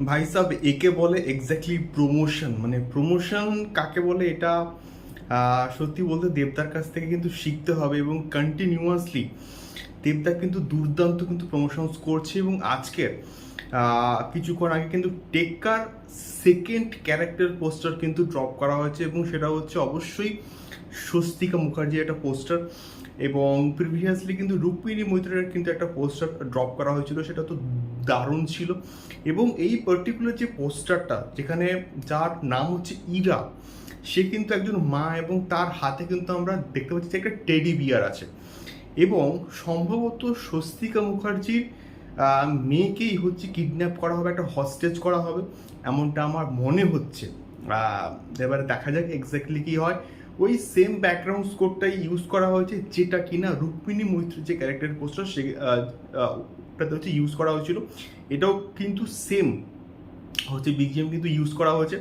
ভাই সাব, একে বলে এক্স্যাক্টলি প্রমোশন মানে প্রমোশন কাকে বলে এটা সত্যি বলতে দেবদার কাছ থেকে কিন্তু শিখতে হবে এবং কন্টিনিউয়াসলি দেবদা কিন্তু দুর্দান্ত কিন্তু প্রমোশনস করছে এবং আজকের কিছুক্ষণ আগে কিন্তু টেক্কার সেকেন্ড ক্যারেক্টার পোস্টার কিন্তু ড্রপ করা হয়েছে এবং সেটা হচ্ছে অবশ্যই স্বস্তিকা মুখার্জির একটা পোস্টার এবং প্রিভিয়াসলি কিন্তু রুক্মিণী মৈত্রের কিন্তু একটা পোস্টার ড্রপ করা হয়েছিল, সেটা তো দারুণ ছিল। এবং এই পার্টিকুলার যে পোস্টারটা যেখানে যার নাম হচ্ছে ইরা, সে কিন্তু একজন মা এবং তার হাতে কিন্তু আমরা দেখতে পাচ্ছি যে একটা টেডি বিয়ার আছে। এবং সম্ভবত স্বস্তিকা মুখার্জির মেয়েকেই হচ্ছে কিডন্যাপ করা হবে, একটা হস্টেজ করা হবে, এমনটা আমার মনে হচ্ছে। এবারে দেখা যাক এক্স্যাক্টলি কি হয়। ওই সেম ব্যাকগ্রাউন্ড স্কোরটাই ইউজ করা হয়েছে, যেটা কিনা রুক্মিণী মৈত্রীর যে ক্যারেক্টার পোস্টার সে ওটাতে হচ্ছে ইউজ করা হয়েছিল। এটাও কিন্তু সেম হচ্ছে বিজিএম কিন্তু ইউজ করা হয়েছে।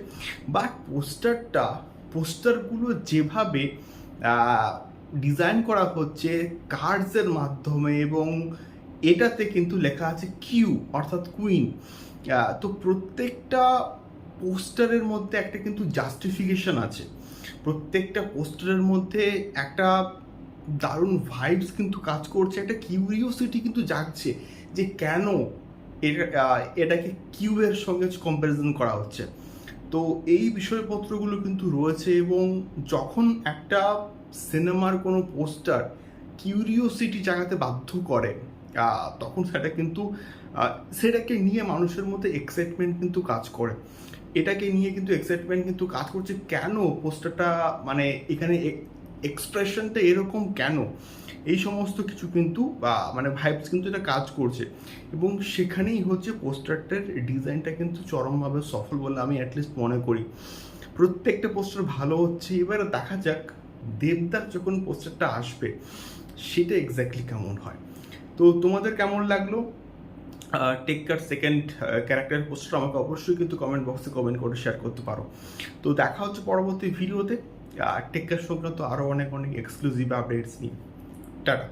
বাট পোস্টারটা পোস্টারগুলো যেভাবে ডিজাইন করা হচ্ছে কার্ডসের মাধ্যমে এবং এটাতে কিন্তু লেখা আছে কিউ অর্থাৎ কুইন তো প্রত্যেকটা পোস্টারের মধ্যে একটা কিন্তু জাস্টিফিকেশন আছে। প্রত্যেকটা পোস্টারের মধ্যে একটা দারুণ ভাইবস কিন্তু কাজ করছে, একটা কিউরিওসিটি কিন্তু জাগছে যে কেন এটা এটাকে কিউ এর সঙ্গে কম্প্যারিজন করা হচ্ছে। তো এই বিষয়পত্রগুলো কিন্তু রয়েছে এবং যখন একটা সিনেমার কোনো পোস্টার কিউরিওসিটি জাগাতে বাধ্য করে তখন সেটা কিন্তু সেটাকে নিয়ে মানুষের মধ্যে এক্সাইটমেন্ট কিন্তু কাজ করে। এটাকে নিয়ে কিন্তু এক্সাইটমেন্ট কিন্তু কাজ করছে। কেন পোস্টারটা মানে এখানে এক্সপ্রেশনটা এরকম কেন? এই সমস্ত কিছু কিন্তু, বা মানে ভাইবস কিন্তু এটা কাজ করছে। এবং সেখানেই হচ্ছে পোস্টারটার ডিজাইনটা কিন্তু চরমভাবে সফল বলে আমি অ্যাটলিস্ট মনে করি। প্রত্যেকটা পোস্টার ভালো হচ্ছে। এবারে দেখা যাক, দেবদার যখন পোস্টারটা আসবে, সেটা এক্স্যাক্টলি কেমন হয়। তো তোমাদের কেমন লাগল? টেক্কার সেকেন্ড ক্যারেক্টার পোস্টার আমাকে অবশ্যই কিন্তু কমেন্ট বক্সে কমেন্ট করে শেয়ার করতে পারো। তো দেখা হচ্ছে পরবর্তী ভিডিওতে টেক্কার সংক্রান্ত আরও অনেক অনেক এক্সক্লুসিভ আপডেটস নিয়ে। টাটা।